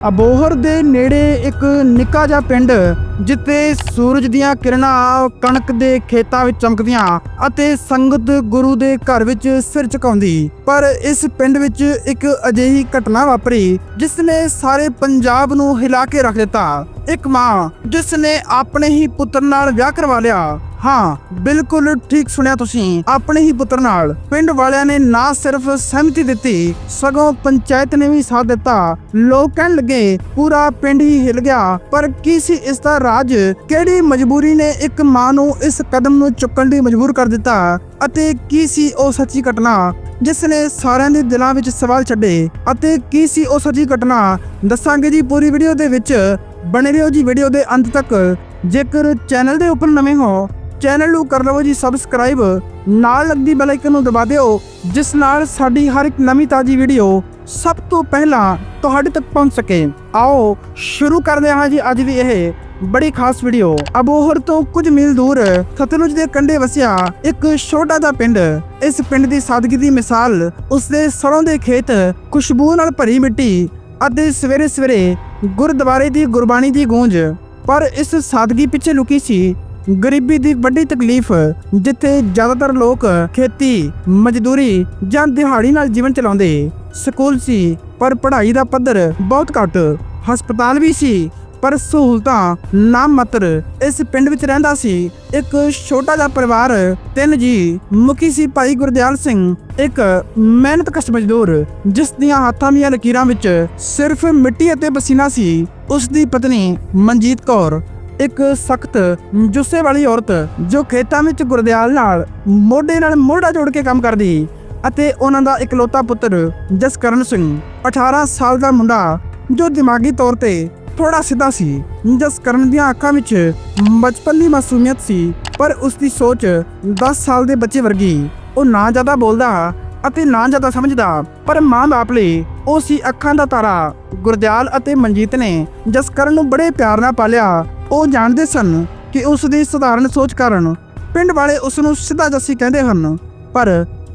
ਅਬੋਹਰ ਦੇ ਨੇੜੇ ਇੱਕ ਨਿੱਕਾ ਜਿਹਾ ਪਿੰਡ, ਜਿੱਥੇ ਸੂਰਜ ਦੀਆਂ ਕਿਰਨਾਂ ਕਣਕ ਦੇ ਖੇਤਾਂ ਵਿੱਚ ਚਮਕਦੀਆਂ ਅਤੇ ਸੰਗਤ ਗੁਰੂ ਦੇ ਘਰ ਵਿੱਚ ਸਿਰ ਝੁਕਾਉਂਦੀ। ਪਰ ਇਸ ਪਿੰਡ ਵਿੱਚ ਇੱਕ ਅਜਿਹੀ ਘਟਨਾ ਵਾਪਰੀ ਜਿਸ ਨੇ ਸਾਰੇ ਪੰਜਾਬ ਨੂੰ ਹਿਲਾ ਕੇ ਰੱਖ ਦਿੱਤਾ। ਇੱਕ ਮਾਂ ਜਿਸ ਨੇ ਆਪਣੇ ਹੀ ਪੁੱਤਰ ਨਾਲ ਵਿਆਹ ਕਰਵਾ ਲਿਆ। ਹਾਂ, ਬਿਲਕੁਲ ਠੀਕ ਸੁਣਿਆ ਤੁਸੀਂ। ਆਪਣੇ ਹੀ ਪੁੱਤਰ ਨਾਲ, ਪਿੰਡ ਵਾਲਿਆਂ ਨੇ ਨਾ ਸਿਰਫ ਸਹਿਮਤੀ ਦਿੱਤੀ, ਸਗੋਂ ਪੰਚਾਇਤ ਨੇ ਵੀ ਸਾਥ ਦਿੱਤਾ। ਲੋਕ ਕਹਿਣ ਲੱਗੇ, ਪੂਰਾ ਪਿੰਡ ਹੀ ਹਿਲ ਗਿਆ, ਪਰ ਕੀ ਸੀ ਇਸ ਦਾ ਰਾਜ? ਕਿਹੜੀ ਮਜਬੂਰੀ ਨੇ ਇੱਕ ਮਾਂ ਨੂੰ ਇਸ ਕਦਮ ਨੂੰ ਚੁੱਕਣ ਲਈ ਮਜਬੂਰ ਕਰ ਦਿੱਤਾ? ਅਤੇ ਕੀ ਸੀ ਉਹ ਸੱਚੀ ਘਟਨਾ, ਜਿਸ ਨੇ ਸਾਰਿਆਂ ਦੇ ਦਿਲਾਂ ਵਿੱਚ ਸਵਾਲ ਛੱਡੇ? ਅਤੇ ਕੀ ਸੀ ਉਹ ਸੱਚੀ ਘਟਨਾ? ਦੱਸਾਂਗੇ ਜੀ ਪੂਰੀ ਵੀਡੀਓ ਦੇ ਵਿੱਚ। ਬਣੇ ਰਹੋ ਜੀ ਵੀਡੀਓ ਦੇ ਅੰਤ ਤੱਕ। ਜੇਕਰ ਚੈਨਲ ਦੇ ਉੱਪਰ ਨਵੇਂ ਹੋ ਚੈਨਲ ਨੂੰ ਕਰ ਲਵੋ ਜੀ ਸਬਸਕ੍ਰਾਈਬ। ਨਾਲ ਲੱਗਦੀ ਬੈਲ ਆਈਕਨ ਨੂੰ ਦਬਾ ਦਿਓ, ਜਿਸ ਨਾਲ ਸਾਡੀ ਹਰ ਇੱਕ ਨਵੀਂ ਤਾਜੀ ਵੀਡੀਓ ਸਭ ਤੋਂ ਪਹਿਲਾਂ ਤੁਹਾਡੇ ਤੱਕ ਪਹੁੰਚ ਸਕੇ। ਆਓ, ਸ਼ੁਰੂ ਕਰਦੇ ਹਾਂ ਜੀ ਅੱਜ ਦੀ ਇਹ ਬੜੀ ਖਾਸ ਵੀਡੀਓ ਅਬੋਹਰ ਤੋਂ ਕੁਝ ਮੀਲ ਦੂਰ ਸਤਲੁਜ ਦੇ ਕੰਢੇ ਵਸਿਆ ਇੱਕ ਛੋਟਾ ਜਿਹਾ ਪਿੰਡ। ਇਸ ਪਿੰਡ ਦੀ ਸਾਦਗੀ ਦੀ ਮਿਸਾਲ ਉਸਦੇ ਸਰੋਂ ਦੇ ਖੇਤ, ਖੁਸ਼ਬੂ ਨਾਲ ਭਰੀ ਮਿੱਟੀ ਅਤੇ ਸਵੇਰੇ ਸਵੇਰੇ ਗੁਰਦੁਆਰੇ ਦੀ ਗੁਰਬਾਣੀ ਦੀ ਗੂੰਜ। ਪਰ ਇਸ ਸਾਦਗੀ ਪਿੱਛੇ ਲੁਕੀ ਸੀ ਗਰੀਬੀ ਦੀ ਵੱਡੀ ਤਕਲੀਫ, ਜਿੱਥੇ ਜ਼ਿਆਦਾਤਰ ਲੋਕ ਖੇਤੀ, ਮਜ਼ਦੂਰੀ ਜਾਂ ਦਿਹਾੜੀ ਨਾਲ ਜੀਵਨ ਚਲਾਉਂਦੇ। ਸਕੂਲ ਸੀ, ਪਰ ਪੜ੍ਹਾਈ ਦਾ ਪੱਧਰ ਬਹੁਤ ਘੱਟ। ਹਸਪਤਾਲ ਵੀ ਸੀ, ਪਰ ਸਹੂਲਤਾਂ ਨਾ ਮਾਤਰ ਇਸ ਪਿੰਡ ਵਿੱਚ ਰਹਿੰਦਾ ਸੀ ਇੱਕ ਛੋਟਾ ਜਿਹਾ ਪਰਿਵਾਰ, ਤਿੰਨ ਜੀ। ਮੁਖੀ ਸੀ ਭਾਈ ਗੁਰਦਿਆਲ ਸਿੰਘ, ਇੱਕ ਮਿਹਨਤ ਕਸ਼ ਮਜ਼ਦੂਰ, ਜਿਸ ਦੀਆਂ ਹੱਥਾਂ ਦੀਆਂ ਲਕੀਰਾਂ ਵਿੱਚ ਸਿਰਫ ਮਿੱਟੀ ਅਤੇ ਪਸੀਨਾ ਸੀ। ਉਸ ਦੀ ਪਤਨੀ ਮਨਜੀਤ ਕੌਰ ਇੱਕ ਸਖਤ ਜੁੱਸੇ ਵਾਲੀ ਔਰਤ ਜੋ ਖੇਤਾਂ ਵਿੱਚ ਗੁਰਦਿਆਲ ਨਾਲ ਮੋਢੇ ਨਾਲ ਮੋਢਾ ਜੋੜ ਕੇ ਕੰਮ ਕਰਦੀ ਅਤੇ ਉਹਨਾਂ ਦਾ ਇਕਲੌਤਾ ਪੁੱਤਰ ਜਸਕਰਨ ਸਿੰਘ 18 ਸਾਲ ਦਾ ਮੁੰਡਾ ਜੋ ਦਿਮਾਗੀ ਤੌਰ ਤੇ ਥੋੜਾ ਸਿੱਧਾ ਸੀ। ਜਸਕਰਨ ਦੀਆਂ ਅੱਖਾਂ ਵਿੱਚ ਬਚਪਨ ਦੀ ਮਾਸੂਮੀਅਤ ਸੀ, ਪਰ ਉਸ ਦੀ ਸੋਚ 10 ਸਾਲ ਦੇ ਬੱਚੇ ਵਰਗੀ। ਉਹ ਨਾ ਜ਼ਿਆਦਾ ਬੋਲਦਾ ਅਤੇ ਨਾ ਜ਼ਿਆਦਾ ਸਮਝਦਾ, ਪਰ ਮਾਂ-ਬਾਪ ਲਈ ਉਹ ਸੀ ਅੱਖਾਂ ਦਾ ਤਾਰਾ। ਗੁਰਦਿਆਲ ਅਤੇ ਮਨਜੀਤ ਨੇ ਜਸਕਰਨ ਨੂੰ ਬੜੇ ਪਿਆਰ ਨਾਲ ਪਾਲਿਆ ਉਹ ਜਾਣਦੇ ਸਨ ਕਿ ਉਸ ਦੀ ਸਧਾਰਨ ਸੋਚ ਕਾਰਨ ਪਿੰਡ ਵਾਲੇ ਉਸ ਨੂੰ ਸਿੱਧਾ ਜੱਸੀ ਕਹਿੰਦੇ ਹਨ। ਪਰ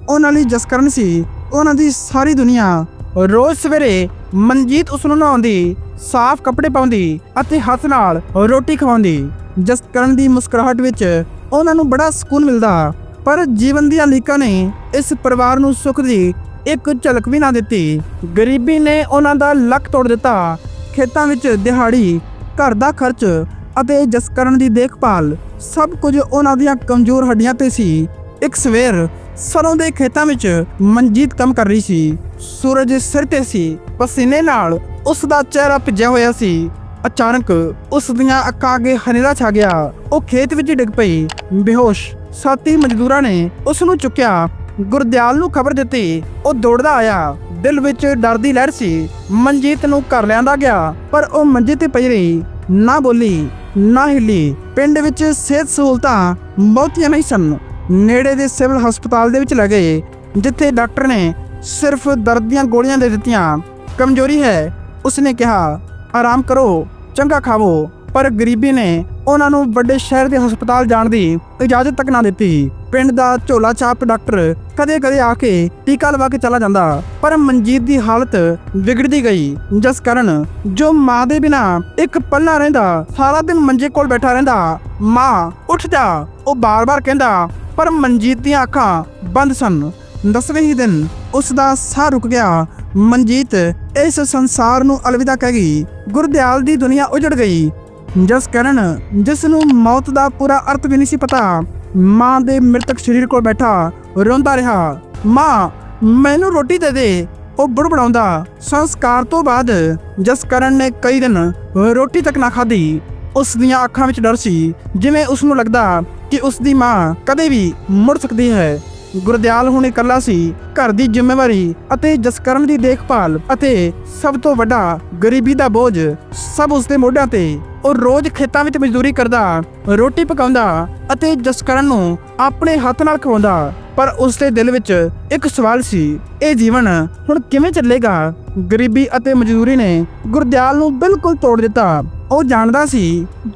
ਉਹਨਾਂ ਲਈ ਜਸਕਰਨ ਸੀ। ਉਹਨਾਂ ਦੀ ਸਾਰੀ ਦੁਨੀਆ ਰੋਜ਼ ਸਵੇਰੇ ਮਨਜੀਤ ਉਸ ਨੂੰ ਨਹਾਉਂਦੀ, ਸਾਫ਼ ਕੱਪੜੇ ਪਾਉਂਦੀ ਅਤੇ ਹੱਥ ਨਾਲ ਰੋਟੀ ਖਵਾਉਂਦੀ। ਜਸਕਰਨ ਦੀ ਮੁਸਕਰਾਹਟ ਵਿੱਚ ਉਹਨਾਂ ਨੂੰ ਬੜਾ ਸਕੂਨ ਮਿਲਦਾ, ਪਰ ਜੀਵਨ ਦੀਆਂ ਲੀਕਾਂ ਨੇ ਇਸ ਪਰਿਵਾਰ ਨੂੰ ਸੁੱਖ ਦੀ ਇੱਕ ਝਲਕ ਵੀ ਨਾ ਦਿੱਤੀ। ਗਰੀਬੀ ਨੇ ਉਹਨਾਂ ਦਾ ਲੱਕ ਤੋੜ ਦਿੱਤਾ। ਖੇਤਾਂ ਵਿੱਚ ਦਿਹਾੜੀ, ਘਰ ਦਾ ਖਰਚ ਅਤੇ ਜਸਕਰਨ ਦੀ ਦੇਖਭਾਲ ਸਭ ਕੁਝ ਉਹਨਾਂ ਦੀਆਂ ਕਮਜ਼ੋਰ ਹੱਡੀਆਂ ਤੇ ਸੀ। ਇੱਕ ਸਵੇਰ ਸਰੋਂ ਦੇ ਖੇਤਾਂ ਵਿੱਚ ਮਨਜੀਤ ਕੰਮ ਕਰ ਰਹੀ ਸੀ। ਸੂਰਜ ਸਿਰ ਤੇ ਸੀ, ਪਸੀਨੇ ਨਾਲ ਉਸ ਦਾ ਚਿਹਰਾ ਭਿੱਜਿਆ ਹੋਇਆ ਸੀ। ਅਚਾਨਕ ਉਸ ਦੀਆਂ ਅੱਖਾਂ ਅੱਗੇ ਹਨੇਰਾ ਛਾ ਗਿਆ। ਉਹ ਖੇਤ ਵਿੱਚ ਡਿੱਗ ਪਈ। ਬੇਹੋਸ਼ ਸਾਥੀ ਮਜ਼ਦੂਰਾਂ ਨੇ ਉਸ ਨੂੰ ਚੁੱਕਿਆ। ਗੁਰਦਿਆਲ ਨੂੰ ਖਬਰ ਦਿੱਤੀ, ਉਹ ਦੌੜਦਾ ਆਇਆ। ਦਿਲ ਵਿੱਚ ਡਰ ਦੀ ਲਹਿਰ ਸੀ। ਮਨਜੀਤ ਨੂੰ ਘਰ ਲਿਆਂਦਾ ਗਿਆ, ਪਰ ਉਹ ਮੰਜੇ ਤੇ ਪਈ ਰਹੀ। ਨਾ ਬੋਲੀ ਨਾ ਹਿੱਲੀ ਪਿੰਡ ਵਿੱਚ ਸਿਹਤ ਸਹੂਲਤਾਂ ਬਹੁਤੀਆਂ ਨਹੀਂ ਸਨ। ਨੇੜੇ ਦੇ ਸਿਵਲ ਹਸਪਤਾਲ ਦੇ ਵਿੱਚ ਲੈ ਜਿੱਥੇ ਡਾਕਟਰ ਨੇ ਸਿਰਫ ਦਰਦ ਦੀਆਂ ਗੋਲੀਆਂ ਦੇ ਦਿੱਤੀਆਂ। ਕਮਜ਼ੋਰੀ ਹੈ, ਉਸਨੇ ਕਿਹਾ, ਆਰਾਮ ਕਰੋ, ਚੰਗਾ ਖਾਵੋ। ਪਰ ਗਰੀਬੀ ਨੇ ਉਹਨਾਂ ਨੂੰ ਵੱਡੇ ਸ਼ਹਿਰ ਦੇ ਹਸਪਤਾਲ ਜਾਣ ਦੀ ਇਜਾਜ਼ਤ ਤੱਕ ਨਾ ਦਿੱਤੀ। ਪਿੰਡ ਦਾ ਝੋਲਾ ਛਾਪ ਡਾਕਟਰ ਕਦੇ-ਕਦੇ ਆ ਕੇ ਟੀਕਾ ਲਵਾ ਕੇ ਚਲਾ ਜਾਂਦਾ, ਪਰ ਮਨਜੀਤ ਦੀ ਹਾਲਤ ਵਿਗੜਦੀ ਗਈ, ਜਿਸ ਕਾਰਨ ਜੋ ਮਾਂ ਦੇ ਬਿਨਾ ਇੱਕ ਪੱਲਾ ਰਹਿੰਦਾ, ਸਾਰਾ ਦਿਨ ਮੰਜੇ ਕੋਲ ਬੈਠਾ ਰਹਿੰਦਾ, ਮਾਂ ਉੱਠ ਜਾ ਉਹ ਬਾਰ-ਬਾਰ ਕਹਿੰਦਾ, ਪਰ ਮਨਜੀਤ ਦੀਆਂ ਅੱਖਾਂ ਬੰਦ ਸਨ। ਦਸਵੇਂ ਹੀ ਦਿਨ ਉਸ ਦਾ ਸਾਹ ਰੁਕ ਗਿਆ। ਮਨਜੀਤ ਇਸ ਸੰਸਾਰ ਨੂੰ ਅਲਵਿਦਾ ਕਹਿ ਗਈ, ਗੁਰਦਿਆਲ ਦੀ ਦੁਨੀਆ ਉਜੜ ਗਈ। ਜਸ ਕਰਨ ਜਿਸ ਨੂੰ ਮੌਤ ਦਾ ਪੂਰਾ ਅਰਥ ਵੀ ਨਹੀਂ ਸੀ ਪਤਾ, ਮਾਂ ਦੇ ਮ੍ਰਿਤਕ ਸਰੀਰ ਕੋਲ ਬੈਠਾ, ਰੋਂਦਾ ਰਿਹਾ, ਮਾਂ, ਮੈਨੂੰ ਰੋਟੀ ਦੇ ਦੇ। ਉਹ ਬੜਬੜਾਉਂਦਾ ਸੰਸਕਾਰ ਤੋਂ ਬਾਅਦ ਜਸ ਨੇ ਕਈ ਦਿਨ ਰੋਟੀ ਤੱਕ ਨਾ ਖਾਧੀ। ਉਸ ਦੀਆਂ ਅੱਖਾਂ ਵਿੱਚ ਡਰ ਸੀ, ਜਿਵੇਂ ਉਸ ਨੂੰ ਲੱਗਦਾ ਕਿ ਉਸ ਦੀ ਮਾਂ ਕਦੇ ਵੀ ਮੁੜ ਸਕਦੀ ਹੈ। ਗੁਰਦਿਆਲ ਹੁਣ ਇਕੱਲਾ ਸੀ, ਘਰ ਦੀ ਜ਼ਿੰਮੇਵਾਰੀ ਅਤੇ ਜਸਕਰਨ ਦੀ ਦੇਖਭਾਲ ਅਤੇ ਸਭ ਤੋਂ ਵੱਡਾ ਗਰੀਬੀ ਦਾ ਬੋਝ ਸਭ ਉਸ ਦੇ ਮੋਢਿਆਂ ਤੇ ਉਹ ਰੋਜ਼ ਖੇਤਾਂ ਵਿੱਚ ਮਜ਼ਦੂਰੀ ਕਰਦਾ, ਰੋਟੀ ਪਕਾਉਂਦਾ ਅਤੇ ਜਸਕਰਨ ਨੂੰ ਆਪਣੇ ਹੱਥ ਨਾਲ ਖਵਾਉਂਦਾ। ਪਰ ਉਸ ਦੇ ਦਿਲ ਵਿੱਚ ਇੱਕ ਸਵਾਲ ਸੀ, ਇਹ ਜੀਵਨ ਹੁਣ ਕਿਵੇਂ ਚੱਲੇਗਾ? ਗਰੀਬੀ ਅਤੇ ਮਜ਼ਦੂਰੀ ਨੇ ਗੁਰਦਿਆਲ ਨੂੰ ਬਿਲਕੁਲ ਤੋੜ ਦਿੱਤਾ। ਉਹ ਜਾਣਦਾ ਸੀ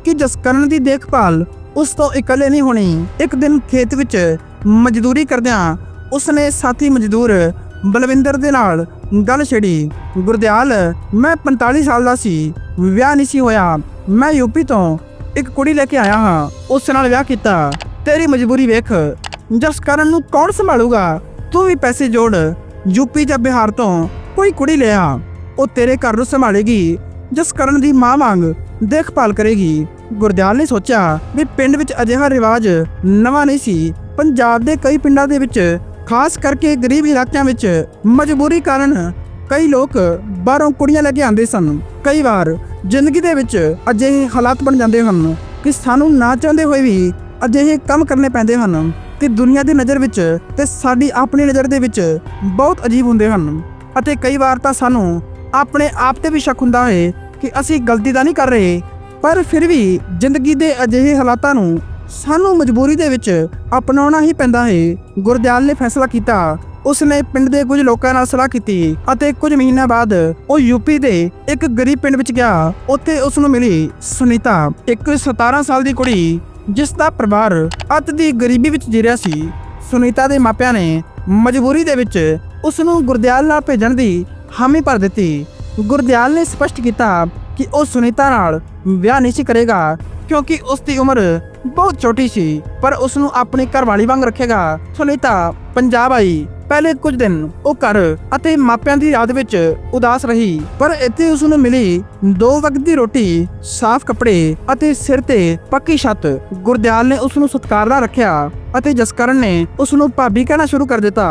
ਕਿ ਜਸਕਰਨ ਦੀ ਦੇਖਭਾਲ ਉਸ ਤੋਂ ਇਕੱਲੇ ਨਹੀਂ ਹੋਣੀ। ਇੱਕ ਦਿਨ ਖੇਤ ਵਿੱਚ ਮਜ਼ਦੂਰੀ ਕਰਦਿਆਂ ਉਸਨੇ ਸਾਥੀ ਮਜ਼ਦੂਰ ਬਲਵਿੰਦਰ ਦੇ ਨਾਲ ਗੱਲ ਛਿੜੀ, ਗੁਰਦਿਆਲ, ਮੈਂ 45 ਸਾਲ ਦਾ ਸੀ, ਵਿਆਹ ਨਹੀਂ ਸੀ ਹੋਇਆ। ਮੈਂ ਯੂਪੀ ਤੋਂ ਇੱਕ ਕੁੜੀ ਲੈ ਕੇ ਆਇਆ ਹਾਂ। ਉਸ ਨਾਲ ਵਿਆਹ ਕੀਤਾ। ਤੇਰੀ ਮਜਬੂਰੀ ਵੇਖ, ਜਸ ਕਰਨ ਨੂੰ ਕੌਣ ਸੰਭਾਲੂਗਾ? ਤੂੰ ਵੀ ਪੈਸੇ ਜੋੜ। ਯੂਪੀ ਜਾਂ ਬਿਹਾਰ ਤੋਂ ਕੋਈ ਕੁੜੀ ਲੈ ਆ। ਉਹ ਤੇਰੇ ਘਰ ਨੂੰ ਸੰਭਾਲੇਗੀ। ਜਸ ਕਰਨ ਦੀ ਮਾਂ ਵਾਂਗ ਦੇਖਭਾਲ ਕਰੇਗੀ। ਗੁਰਦਿਆਲ ਨੇ ਸੋਚਿਆ ਵੀ ਪਿੰਡ ਵਿੱਚ ਅਜਿਹਾ ਰਿਵਾਜ ਨਵਾਂ ਨਹੀਂ ਸੀ। ਪੰਜਾਬ ਦੇ ਕਈ ਪਿੰਡਾਂ ਦੇ ਵਿੱਚ ਖਾਸ ਕਰਕੇ ਗਰੀਬ ਇਲਾਕਿਆਂ ਵਿੱਚ ਮਜਬੂਰੀ ਕਾਰਨ ਕਈ ਲੋਕ ਬਾਹਰੋਂ ਕੁੜੀਆਂ ਲੈ ਕੇ ਆਉਂਦੇ ਸਨ। ਕਈ ਵਾਰ ਜ਼ਿੰਦਗੀ ਦੇ ਵਿੱਚ ਅਜਿਹੇ ਹਾਲਾਤ ਬਣ ਜਾਂਦੇ ਹਨ ਕਿ ਸਾਨੂੰ ਨਾ ਚਾਹੁੰਦੇ ਹੋਏ ਵੀ ਅਜਿਹੇ ਕੰਮ ਕਰਨੇ ਪੈਂਦੇ ਹਨ ਤੇ ਦੁਨੀਆ ਦੀ ਨਜ਼ਰ ਵਿੱਚ ਤੇ ਸਾਡੀ ਆਪਣੀ ਨਜ਼ਰ ਦੇ ਵਿੱਚ ਬਹੁਤ ਅਜੀਬ ਹੁੰਦੇ ਹਨ ਅਤੇ ਕਈ ਵਾਰ ਤਾਂ ਸਾਨੂੰ ਆਪਣੇ ਆਪ ਤੇ ਵੀ ਸ਼ੱਕ ਹੁੰਦਾ ਹੈ ਕਿ ਅਸੀਂ ਗਲਤੀ ਤਾਂ ਨਹੀਂ ਕਰ ਰਹੇ, ਪਰ ਫਿਰ ਵੀ ਜ਼ਿੰਦਗੀ ਦੇ ਅਜਿਹੇ ਹਾਲਾਤਾਂ ਨੂੰ ਸਾਨੂੰ ਮਜਬੂਰੀ ਦੇ ਵਿੱਚ ਅਪਣਾਉਣਾ ਹੀ ਪੈਂਦਾ ਹੈ ਗੁਰਦਿਆਲ ਨੇ ਫੈਸਲਾ ਕੀਤਾ। ਉਸਨੇ ਪਿੰਡ ਦੇ ਕੁਝ ਲੋਕਾਂ ਨਾਲ ਸਲਾਹ ਕੀਤੀ ਅਤੇ ਕੁਝ ਮਹੀਨਿਆਂ ਬਾਅਦ ਉਹ ਯੂਪੀ ਦੇ ਇੱਕ ਗਰੀਬ ਪਿੰਡ ਵਿੱਚ ਗਿਆ। ਉੱਥੇ ਉਸ ਨੂੰ ਮਿਲੀ ਸੁਨੀਤਾ, ਇੱਕ 17 ਸਾਲ ਦੀ ਕੁੜੀ, ਜਿਸ ਦਾ ਪਰਿਵਾਰ ਅੱਤ ਦੀ ਗਰੀਬੀ ਵਿੱਚ ਜੀ ਰਿਹਾ ਸੀ। ਸੁਨੀਤਾ ਦੇ ਮਾਪਿਆਂ ਨੇ ਮਜਬੂਰੀ ਦੇ ਵਿੱਚ ਉਸ ਨੂੰ ਗੁਰਦਿਆਲ ਨਾਲ ਭੇਜਣ ਦੀ ਹਾਮੀ ਭਰ ਦਿੱਤੀ। ਗੁਰਦਿਆਲ ਨੇ ਸਪਸ਼ਟ ਕੀਤਾ ਕਿ ਉਹ ਸੁਨੀਤਾ ਨਾਲ ਵਿਆਹ ਨਹੀਂ ਸੀ ਕਰੇਗਾ। ਕਿਉਂਕਿ ਉਸ ਦੀ ਉਮਰ ਬਹੁਤ ਛੋਟੀ ਸੀ, ਪਰ ਉਸ ਨੂੰ ਆਪਣੀ ਘਰਵਾਲੀ ਵਾਂਗ ਰੱਖੇਗਾ। ਸੁਨੀਤਾ ਪੰਜਾਬ ਆਈ, ਪਹਿਲੇ ਕੁਝ ਦਿਨ ਉਹ ਘਰ ਅਤੇ ਮਾਪਿਆਂ ਦੀ ਯਾਦ ਵਿੱਚ ਉਦਾਸ ਰਹੀ, ਪਰ ਇੱਥੇ ਉਸ ਨੂੰ ਮਿਲੀ ਦੋ ਵਕਤ ਦੀ ਰੋਟੀ, ਸਾਫ਼ ਕੱਪੜੇ ਅਤੇ ਸਿਰ ਤੇ ਪੱਕੀ ਛੱਤ। ਗੁਰਦਿਆਲ ਨੇ ਉਸ ਨੂੰ ਸਤਿਕਾਰ ਨਾਲ ਰੱਖਿਆ ਅਤੇ ਜਸਕਰਨ ਨੇ ਉਸ ਨੂੰ ਭਾਬੀ ਕਹਿਣਾ ਸ਼ੁਰੂ ਕਰ ਦਿੱਤਾ।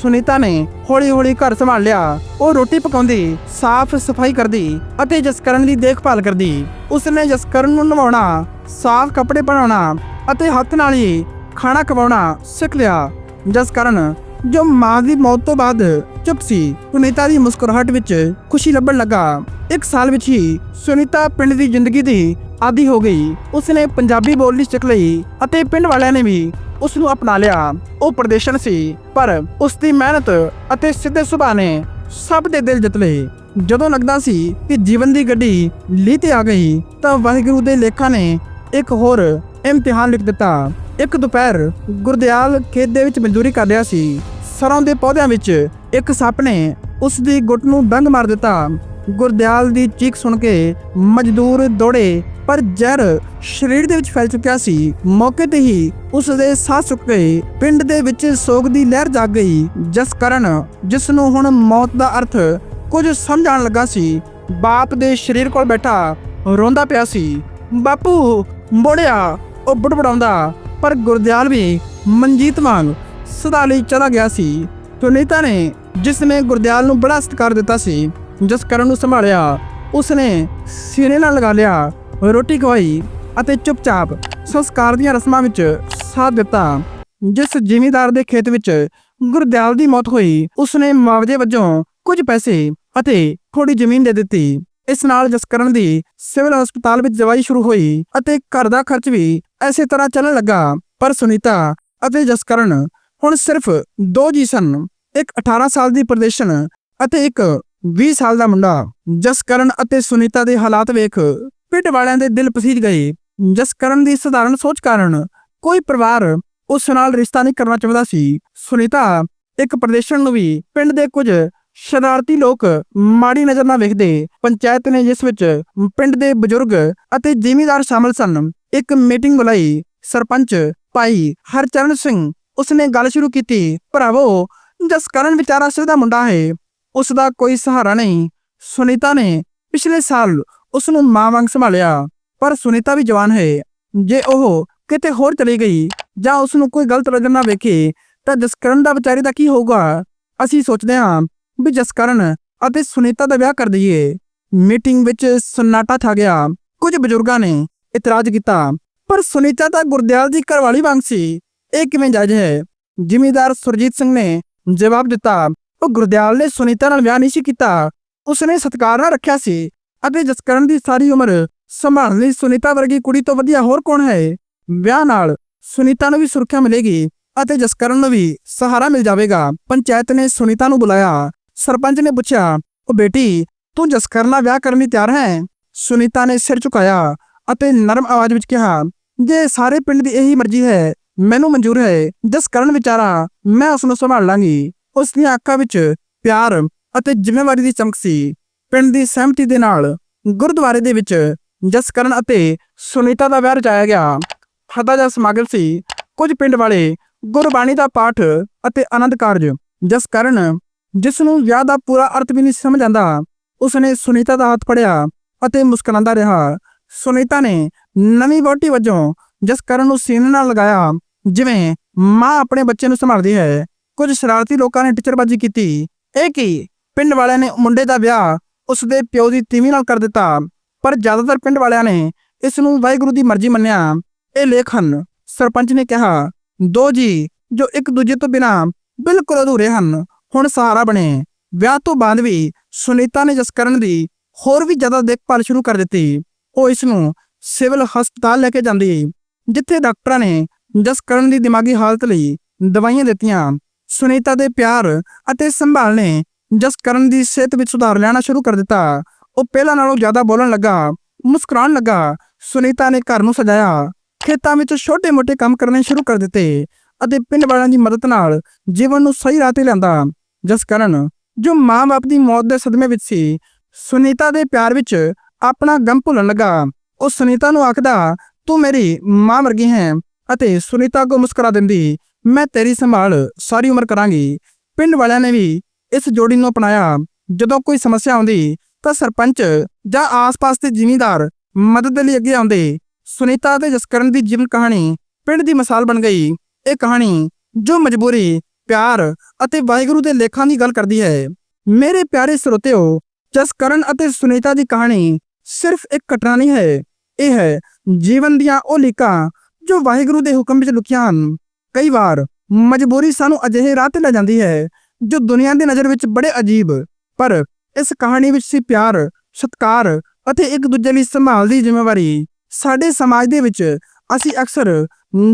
ਸੁਨੀਤਾ ਨੇ ਹੌਲੀ-ਹੌਲੀ ਘਰ ਸੰਭਾਲ ਲਿਆ। ਉਹ ਰੋਟੀ ਪਕਾਉਂਦੀ, ਸਾਫ਼ ਸਫ਼ਾਈ ਕਰਦੀ ਅਤੇ ਜਸਕਰਨ ਦੀ ਦੇਖਭਾਲ ਕਰਦੀ। ਉਸਨੇ ਜਸਕਰਨ ਨੂੰ ਨਵਾਉਣਾ, ਸਾਫ਼ ਕੱਪੜੇ ਬਣਾਉਣਾ ਅਤੇ ਹੱਥ ਨਾਲ ਹੀ ਖਾਣਾ ਖਵਾਉਣਾ ਸਿੱਖ ਲਿਆ। ਜਸਕਰਨ ਜੋ ਮਾਂ ਦੀ ਮੌਤ ਤੋਂ ਬਾਅਦ ਚੁੱਪ ਸੀ ਸੁਨੀਤਾ ਦੀ ਮੁਸਕਰਾਹਟ ਵਿੱਚ ਖੁਸ਼ੀ ਲੱਭਣ ਲੱਗਾ। ਇੱਕ ਸਾਲ ਵਿੱਚ ਹੀ ਸੁਨੀਤਾ ਪਿੰਡ ਦੀ ਜ਼ਿੰਦਗੀ ਦੀ ਆਦੀ ਹੋ ਗਈ। ਉਸਨੇ ਪੰਜਾਬੀ ਬੋਲਣੀ ਸਿੱਖ ਲਈ ਅਤੇ ਪਿੰਡ ਵਾਲਿਆਂ ਨੇ ਵੀ ਉਸ ਨੂੰ ਅਪਣਾ ਲਿਆ। ਉਹ ਪ੍ਰਦੇਸ਼ਨ ਸੀ, ਪਰ ਉਸ ਦੀ ਮਿਹਨਤ ਅਤੇ ਸਿੱਧੇ ਸੁਭਾਅ ਨੇ ਸਭ ਦੇ ਦਿਲ ਜਿੱਤ ਲਏ। ਜਦੋਂ ਲੱਗਦਾ ਸੀ ਕਿ ਜੀਵਨ ਦੀ ਗੱਡੀ ਲੀਹ ਤੇ ਆ ਗਈ, ਤਾਂ ਵਾਹਿਗੁਰੂ ਦੇ ਲੇਖਾਂ ਨੇ ਇੱਕ ਹੋਰ ਇਮਤਿਹਾਨ ਲਿਖ ਦਿੱਤਾ। ਇੱਕ ਦੁਪਹਿਰ ਗੁਰਦਿਆਲ ਖੇਤ ਦੇ ਵਿੱਚ ਮਜ਼ਦੂਰੀ ਕਰ ਰਿਹਾ ਸੀ। ਸਰੋਂ ਦੇ ਪੌਦਿਆਂ ਵਿੱਚ ਇੱਕ ਸੱਪ ਨੇ ਉਸ ਦੀ ਗੁੱਟ ਨੂੰ ਡੰਗ ਮਾਰ ਦਿੱਤਾ। ਗੁਰਦਿਆਲ ਦੀ ਚੀਕ ਸੁਣ ਕੇ ਮਜ਼ਦੂਰ ਦੌੜੇ, ਪਰ ਜ਼ਹਿਰ ਸਰੀਰ ਦੇ ਵਿੱਚ ਫੈਲ ਚੁੱਕਿਆ ਸੀ। ਮੌਕੇ ਤੇ ਹੀ ਉਸ ਦੇ ਸਾਹ ਸੁੱਕ ਗਏ। ਪਿੰਡ ਦੇ ਵਿੱਚ ਸੋਗ ਦੀ ਲਹਿਰ ਜਾਗ ਗਈ, ਜਿਸ ਕਾਰਨ ਜਿਸ ਨੂੰ ਹੁਣ ਮੌਤ ਦਾ ਅਰਥ ਕੁਝ ਸਮਝ ਆਉਣ ਲੱਗਾ ਸੀ। ਬਾਪ ਦੇ ਸਰੀਰ ਕੋਲ ਬੈਠਾ ਰੋਂਦਾ ਪਿਆ ਸੀ। ਬਾਪੂ, ਮੋੜਿਆ, ਉਹ ਬੜਬੜਾਉਂਦਾ। ਪਰ ਗੁਰਦਿਆਲ ਵੀ ਮਨਜੀਤ ਵਾਂਗ ਸਦਾ ਲਈ ਚਲਾ ਗਿਆ ਸੀ। ਸੁਨੀਤਾ ਨੇ ਜਿਸ ਨੇ ਗੁਰਦਿਆਲ ਨੂੰ ਬੜਾ ਸਤਿਕਾਰ ਦਿੱਤਾ ਸੀ, ਜਿਸ ਕਰਨ ਨੂੰ ਸੰਭਾਲਿਆ, ਉਸਨੇ ਸਿਰੇ ਨਾਲ ਲਗਾ ਲਿਆ, ਰੋਟੀ ਖਵਾਈ ਅਤੇ ਚੁੱਪਚਾਪ ਸੰਸਕਾਰ ਦੀਆਂ ਰਸਮਾਂ ਵਿੱਚ ਸਾਥ ਦਿੱਤਾ। ਜਿਸ ਜ਼ਿਮੀਦਾਰ ਦੇ ਖੇਤ ਵਿੱਚ ਗੁਰਦਿਆਲ ਦੀ ਮੌਤ ਹੋਈ, ਉਸਨੇ ਮੁਆਵਜ਼ੇ ਵਜੋਂ ਕੁਝ ਪੈਸੇ ਅਤੇ ਥੋੜੀ ਜ਼ਮੀਨ ਦੇ ਦਿੱਤੀ। ਇਸ ਨਾਲ ਜਸਕਰਨ ਦੀ ਸਿਵਲ ਹਸਪਤਾਲ ਵਿੱਚ ਦਵਾਈ ਸ਼ੁਰੂ ਹੋਈ ਅਤੇ ਘਰ ਦਾ ਖਰਚ ਵੀ ਐਸੇ ਤਰ੍ਹਾਂ ਚੱਲਣ ਲੱਗਾ, ਪਰ ਸੁਨੀਤਾ ਅਤੇ ਜਸਕਰਨ ਹੁਣ ਸਿਰਫ ਦੋ ਜੀ ਸਨ, ਇੱਕ 18 ਸਾਲ ਦੀ ਪ੍ਰਦੇਸ਼ਨ ਅਤੇ ਇੱਕ 20 ਸਾਲ ਦਾ ਮੁੰਡਾ। ਜਸਕਰਨ ਅਤੇ ਸੁਨੀਤਾ ਦੇ ਹਾਲਾਤ ਵੇਖ ਪਿੰਡ ਵਾਲਿਆਂ ਦੇ ਦਿਲ ਪਸੀਜ ਗਏ। ਜਸਕਰਨ ਦੀ ਸਧਾਰਨ ਸੋਚ ਕਾਰਨ ਕੋਈ ਪਰਿਵਾਰ ਉਸ ਨਾਲ ਰਿਸ਼ਤਾ ਨਹੀਂ ਕਰਨਾ ਚਾਹੁੰਦਾ ਸੀ। ਸੁਨੀਤਾ ਇੱਕ ਪ੍ਰਦੇਸ਼ਨ ਨੂੰ ਵੀ ਪਿੰਡ ਦੇ ਕੁਝ ਸ਼ਰਾਰਤੀ ਲੋਕ ਮਾੜੀ ਨਜ਼ਰ ਨਾਲ ਵੇਖਦੇ। ਪੰਚਾਇਤ ਨੇ ਜਿਸ ਵਿੱਚ ਪਿੰਡ ਦੇ ਬਜ਼ੁਰਗ ਅਤੇ ਜ਼ਿਮੀਂਦਾਰ ਸ਼ਾਮਲ ਸਨ, ਇੱਕ ਮੀਟਿੰਗ ਬੁਲਾਈ। ਸਰਪੰਚ ਭਾਈ ਹਰਚਰਨ ਸਿੰਘ ਉਸਨੇ ਗੱਲ ਸ਼ੁਰੂ ਕੀਤੀ, ਭਰਾਵੋ ਜਸਕਰਨ ਵਿਚਾਰਾ ਸਿੱਧਾ ਮੁੰਡਾ ਹੈ ਉਸ ਦਾ ਕੋਈ ਸਹਾਰਾ ਨਹੀਂ। ਸੁਨੀਤਾ ਨੇ ਪਿਛਲੇ ਸਾਲ ਉਸ ਨੂੰ ਮਾਂ ਵਾਂਗ ਸੰਭਾਲਿਆ, ਪਰ ਸੁਨੀਤਾ ਵੀ ਜਵਾਨ ਹੈ। ਜੇ ਉਹ ਕਿਤੇ ਹੋਰ ਚਲੀ ਗਈ ਜਾਂ ਉਸ ਨੂੰ ਕੋਈ ਗਲਤ ਨਜ਼ਰ ਨਾ ਵੇਖੇ, ਤਾਂ ਜਸਕਰਨ ਦਾ ਵਿਚਾਰੇ ਦਾ ਕੀ ਹੋਊਗਾ? ਅਸੀਂ ਸੋਚਦੇ ਹਾਂ ਵੀ ਜਸਕਰਨ ਅਤੇ ਸੁਨੀਤਾ ਦਾ ਵਿਆਹ ਕਰ ਦਈਏ। ਮੀਟਿੰਗ ਵਿੱਚ ਸਨਾਟਾ ਛਾ ਗਿਆ। ਕੁਝ ਬਜ਼ੁਰਗਾਂ ਨੇ ਇਤਰਾਜ਼ ਕੀਤਾ, ਪਰ ਸੁਨੀਤਾ ਤਾਂ ਗੁਰਦਿਆਲ ਦੀ ਘਰਵਾਲੀ ਵਾਂਗ ਸੀ। ਇਹ ਕਿਵੇਂ ਜਾਇਜ਼ ਹੈ? ਜ਼ਿਮੀਂਦਾਰ ਸੁਰਜੀਤ ਸਿੰਘ ਨੇ ਜਵਾਬ ਦਿੱਤਾ, ਉਹ ਗੁਰਦਿਆਲ ਨੇ ਸੁਨੀਤਾ ਨਾਲ ਵਿਆਹ ਨਹੀਂ ਸੀ ਕੀਤਾ। ਉਸਨੇ ਸਤਿਕਾਰ ਨਾਲ ਰੱਖਿਆ ਸੀ ਅਤੇ ਜਸਕਰਨ ਦੀ ਸਾਰੀ ਉਮਰ ਸੰਭਾਲਣ ਲਈ ਸੁਨੀਤਾ ਵਰਗੀ ਕੁੜੀ ਤੋਂ ਵਧੀਆ ਹੋਰ ਕੌਣ ਹੈ? ਵਿਆਹ ਨਾਲ ਸੁਨੀਤਾ ਨੂੰ ਵੀ ਸੁਰੱਖਿਆ ਮਿਲੇਗੀ ਅਤੇ ਜਸਕਰਨ ਨੂੰ ਵੀ ਸਹਾਰਾ ਮਿਲ ਜਾਵੇਗਾ। ਪੰਚਾਇਤ ਨੇ ਸੁਨੀਤਾ ਨੂੰ ਬੁਲਾਇਆ। ਸਰਪੰਚ ਨੇ ਪੁੱਛਿਆ, ਉਹ ਬੇਟੀ, ਤੂੰ ਜਸਕਰਨ ਨਾਲ ਵਿਆਹ ਕਰਨ ਲਈ ਤਿਆਰ ਹੈ? ਸੁਨੀਤਾ ਨੇ ਸਿਰ ਝੁਕਾਇਆ ਅਤੇ ਨਰਮ ਆਵਾਜ਼ ਵਿੱਚ ਕਿਹਾ, ਜੇ ਸਾਰੇ ਪਿੰਡ ਦੀ ਇਹੀ ਮਰਜ਼ੀ ਹੈ, ਮੈਨੂੰ ਮਨਜ਼ੂਰ ਹੈ ਜਸਕਰਨ ਵਿਚਾਰਾ, ਮੈਂ ਉਸ ਨੂੰ ਸੰਭਾਲ ਲਾਂਗੀ। ਉਸ ਦੀਆਂ ਅੱਖਾਂ ਵਿੱਚ ਪਿਆਰ ਅਤੇ ਜ਼ਿੰਮੇਵਾਰੀ ਦੀ ਚਮਕ ਸੀ। ਪਿੰਡ ਦੀ ਸਹਿਮਤੀ ਦੇ ਨਾਲ ਗੁਰਦੁਆਰੇ ਦੇ ਵਿੱਚ ਜਸਕਰਨ ਅਤੇ ਸੁਨੀਤਾ ਦਾ ਵਿਆਹ ਰਚਾਇਆ ਗਿਆ। ਫਤਾ ਦਾ ਸਮਾਗਮ ਸੀ। ਕੁਝ ਪਿੰਡ ਵਾਲੇ ਗੁਰਬਾਣੀ ਦਾ ਪਾਠ ਅਤੇ ਆਨੰਦ ਕਾਰਜ ਜਸਕਰਨ ਜਿਸ ਨੂੰ ਵਿਆਹ ਦਾ ਪੂਰਾ ਅਰਥ ਵੀ ਨਹੀਂ ਸਮਝ ਆਂਦਾ, ਉਸਨੇ ਸੁਨੀਤਾ ਦਾ ਹੱਥ ਫੜਿਆ ਅਤੇ ਮੁਸਕਰਾਉਂਦਾ ਰਿਹਾ। ਸੁਨੀਤਾ ਨੇ ਨਵੀਂ ਵਹੁਟੀ ਵਜੋਂ ਜਸਕਰਨ ਨੂੰ ਸੀਨੇ ਨਾਲ ਲਗਾਇਆ, ਜਿਵੇਂ ਮਾਂ ਆਪਣੇ ਬੱਚੇ ਨੂੰ ਸੰਭਾਲਦੀ ਹੈ, ਕੁਝ ਸ਼ਰਾਰਤੀ ਲੋਕਾਂ ਨੇ ਟਿਚਰਬਾਜ਼ੀ ਕੀਤੀ। ਇਹ ਕਿ ਪਿੰਡ ਵਾਲਿਆਂ ਨੇ ਮੁੰਡੇ ਦਾ ਵਿਆਹ ਉਸ ਦੇ ਪਿਓ ਦੀ ਤੀਵੀਂ ਨਾਲ ਕਰ ਦਿੱਤਾ, ਪਰ ਜ਼ਿਆਦਾਤਰ ਪਿੰਡ ਵਾਲਿਆਂ ਨੇ ਇਸ ਨੂੰ ਵਾਹਿਗੁਰੂ ਦੀ ਮਰਜ਼ੀ ਮੰਨਿਆ। ਇਹ ਲੇਖ ਹਨ। ਸਰਪੰਚ ਨੇ ਕਿਹਾ, ਦੋ ਜੀ ਜੋ ਇੱਕ ਦੂਜੇ ਤੋਂ ਬਿਨਾ ਬਿਲਕੁਲ ਅਧੂਰੇ ਹਨ। ਹੁਣ ਸਹਾਰਾ ਬਣੇ। ਵਿਆਹ ਤੋਂ ਬਾਅਦ ਵੀ ਸੁਨੀਤਾ ਨੇ ਜਸਕਰਨ ਦੀ ਹੋਰ ਵੀ ਜ਼ਿਆਦਾ ਦੇਖਭਾਲ ਸ਼ੁਰੂ ਕਰ ਦਿੱਤੀ। ਉਹ ਇਸ ਨੂੰ ਸਿਵਲ ਹਸਪਤਾਲ ਲੈ ਕੇ ਜਾਂਦੀ, ਜਿੱਥੇ ਡਾਕਟਰਾਂ ਨੇ ਜਸਕਰਨ ਦੀ ਦਿਮਾਗੀ ਹਾਲਤ ਲਈ ਦਵਾਈਆਂ ਦਿੱਤੀਆਂ। ਸੁਨੀਤਾ ਦੇ ਪਿਆਰ ਅਤੇ ਸੰਭਾਲ ਨੇ ਜਸਕਰਨ ਦੀ ਸਿਹਤ ਵਿੱਚ ਸੁਧਾਰ ਲੈਣਾ ਸ਼ੁਰੂ ਕਰ ਦਿੱਤਾ। ਉਹ ਪਹਿਲਾਂ ਨਾਲੋਂ ਜ਼ਿਆਦਾ ਬੋਲਣ ਲੱਗਾ, ਮੁਸਕਰਾਉਣ ਲੱਗਾ। ਸੁਨੀਤਾ ਨੇ ਘਰ ਨੂੰ ਸਜਾਇਆ। ਖੇਤਾਂ ਵਿੱਚ ਛੋਟੇ-ਮੋਟੇ ਕੰਮ ਕਰਨੇ ਸ਼ੁਰੂ ਕਰ ਦਿੱਤੇ ਅਤੇ ਪਿੰਡ ਵਾਲਿਆਂ ਦੀ ਮਦਦ ਨਾਲ ਜੀਵਨ ਨੂੰ ਸਹੀ ਰਾਹ ਤੇ ਲਿਆਂਦਾ। ਜਸਕਰਨ ਜੋ ਮਾਂ-ਬਾਪ ਦੀ ਮੌਤ ਦੇ ਸਦਮੇ ਵਿੱਚ ਸੀ, ਸੁਨੀਤਾ ਦੇ ਪਿਆਰ ਵਿੱਚ ਆਪਣਾ ਗਮ ਭੁੱਲਣ ਲੱਗਾ। ਉਹ ਸੁਨੀਤਾ ਨੂੰ ਆਖਦਾ, ਤੂੰ ਮੇਰੀ ਮਾਂ ਵਰਗੀ ਹੈ ਅਤੇ ਸੁਨੀਤਾ ਕੋ ਮੁਸਕਰਾ ਦਿੰਦੀ, ਮੈਂ ਤੇਰੀ ਸੰਭਾਲ ਸਾਰੀ ਉਮਰ ਕਰਾਂਗੀ। ਪਿੰਡ ਵਾਲਿਆਂ ਨੇ ਵੀ ਇਸ ਜੋੜੀ ਨੂੰ ਅਪਣਾਇਆ। ਜਦੋਂ ਕੋਈ ਸਮੱਸਿਆ ਆਉਂਦੀ, ਤਾਂ ਸਰਪੰਚ ਜਾਂ ਆਸ-ਪਾਸ ਦੇ ਜ਼ਿਮੀਂਦਾਰ ਮਦਦ ਲਈ ਅੱਗੇ ਆਉਂਦੇ। ਸੁਨੀਤਾ ਅਤੇ ਜਸਕਰਨ ਦੀ ਜੀਵਨ ਕਹਾਣੀ ਪਿੰਡ ਦੀ ਮਿਸਾਲ ਬਣ ਗਈ। ਇਹ ਕਹਾਣੀ ਜੋ ਮਜਬੂਰੀ ਪਿਆਰ ਅਤੇ ਵਾਹਿਗੁਰੂ ਦੇ ਲੇਖਾਂ ਦੀ ਗੱਲ ਕਰਦੀ ਹੈ। ਮੇਰੇ ਪਿਆਰੇ ਸਰੋਤਿਓ ਜਸਕਰਨ ਅਤੇ ਸੁਨੀਤਾ ਦੀ ਕਹਾਣੀ ਸਿਰਫ ਇੱਕ ਘਟਨਾ ਨਹੀਂ ਹੈ। ਇਹ ਹੈ ਜੀਵਨ ਦੀਆਂ ਉਹ ਲੀਕਾਂ ਜੋ ਵਾਹਿਗੁਰੂ ਦੇ ਹੁਕਮ ਵਿੱਚ ਲੁਕੀਆਂ ਹਨ। ਕਈ ਵਾਰ ਮਜਬੂਰੀ ਸਾਨੂੰ ਅਜਿਹੇ ਰਾਹ ਤੇ ਲੈ ਜਾਂਦੀ ਹੈ ਜੋ ਦੁਨੀਆ ਦੀ ਨਜ਼ਰ ਵਿੱਚ ਬੜੇ ਅਜੀਬ, ਪਰ ਇਸ ਕਹਾਣੀ ਵਿੱਚ ਸੀ ਪਿਆਰ, ਸਤਿਕਾਰ ਅਤੇ ਇੱਕ ਦੂਜੇ ਲਈ ਸੰਭਾਲ ਦੀ ਜ਼ਿੰਮੇਵਾਰੀ। ਸਾਡੇ ਸਮਾਜ ਦੇ ਵਿੱਚ ਅਸੀਂ ਅਕਸਰ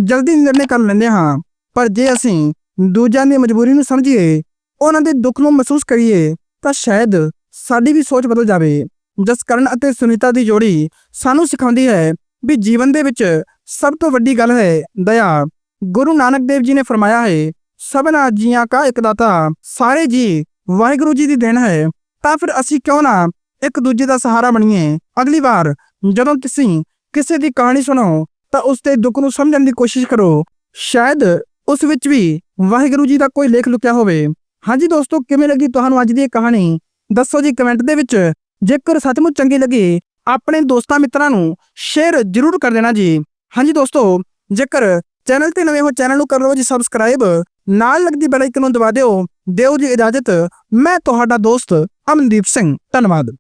ਜਲਦੀ ਨਿਰਣੇ ਕਰ ਲੈਂਦੇ ਹਾਂ, ਪਰ ਜੇ ਅਸੀਂ ਦੂਜਿਆਂ ਦੀ ਮਜਬੂਰੀ ਨੂੰ ਸਮਝੀਏ, ਉਹਨਾਂ ਦੇ ਦੁੱਖ ਨੂੰ ਮਹਿਸੂਸ ਕਰੀਏ, ਤਾਂ ਸ਼ਾਇਦ ਸਾਡੀ ਵੀ ਸੋਚ ਬਦਲ ਜਾਵੇ। ਜਸਕਰਨ ਅਤੇ ਸੁਨੀਤਾ ਦੀ ਜੋੜੀ ਸਾਨੂੰ ਸਿਖਾਉਂਦੀ ਹੈ ਵੀ ਜੀਵਨ ਦੇ ਵਿੱਚ ਸਭ ਤੋਂ ਵੱਡੀ ਗੱਲ ਹੈ ਦਇਆ। ਗੁਰੂ ਨਾਨਕ ਦੇਵ ਜੀ ਨੇ ਫਰਮਾਇਆ ਹੈ, ਸਭਨਾ ਜੀਆਂ ਕਾ ਇੱਕ ਦਾਤਾ, ਸਾਰੇ ਜੀ ਵਾਹਿਗੁਰੂ ਜੀ ਦੀ ਦੇਣ ਹੈ। ਤਾਂ ਫਿਰ ਅਸੀਂ ਕਿਉਂ ਨਾ ਇੱਕ ਦੂਜੇ ਦਾ ਸਹਾਰਾ ਬਣੀਏ? ਅਗਲੀ ਵਾਰ ਜਦੋਂ ਤੁਸੀਂ ਕਿਸੇ ਦੀ ਕਹਾਣੀ ਸੁਣੋ, ਤਾਂ ਉਸ ਦੇ ਦੁੱਖ ਨੂੰ ਸਮਝਣ ਦੀ ਕੋਸ਼ਿਸ਼ ਕਰੋ। ਸ਼ਾਇਦ ਉਸ ਵਿੱਚ ਵੀ ਵਾਹਿਗੁਰੂ ਜੀ ਦਾ ਕੋਈ ਲੇਖ ਲੁਕਿਆ ਹੋਵੇ। ਹਾਂਜੀ ਦੋਸਤੋ, ਕਿਵੇਂ ਲੱਗੀ ਤੁਹਾਨੂੰ ਅੱਜ ਦੀ ਇਹ ਕਹਾਣੀ? ਦੱਸੋ ਜੀ ਕਮੈਂਟ ਦੇ ਵਿੱਚ। ਜੇਕਰ ਸੱਚਮੁੱਚ ਚੰਗੀ ਲੱਗੀ, ਆਪਣੇ ਦੋਸਤਾਂ ਮਿੱਤਰਾਂ ਨੂੰ ਸ਼ੇਅਰ ਜ਼ਰੂਰ ਕਰ ਦੇਣਾ ਜੀ। ਹਾਂਜੀ ਦੋਸਤੋ, ਜੇਕਰ ਚੈਨਲ ਤੇ ਨਵੇਂ ਹੋ ਚੈਨਲ ਨੂੰ ਕਰ ਲਓ ਜੀ ਸਬਸਕ੍ਰਾਈਬ ਨਾਲ ਲੱਗਦੀ ਬੈਲ ਆਈਕਨ ਨੂੰ ਦਬਾ ਦਿਓ। ਦਿਓ ਜੀ ਇਜਾਜ਼ਤ। ਮੈਂ ਤੁਹਾਡਾ ਦੋਸਤ ਅਮਨਦੀਪ ਸਿੰਘ। ਧੰਨਵਾਦ।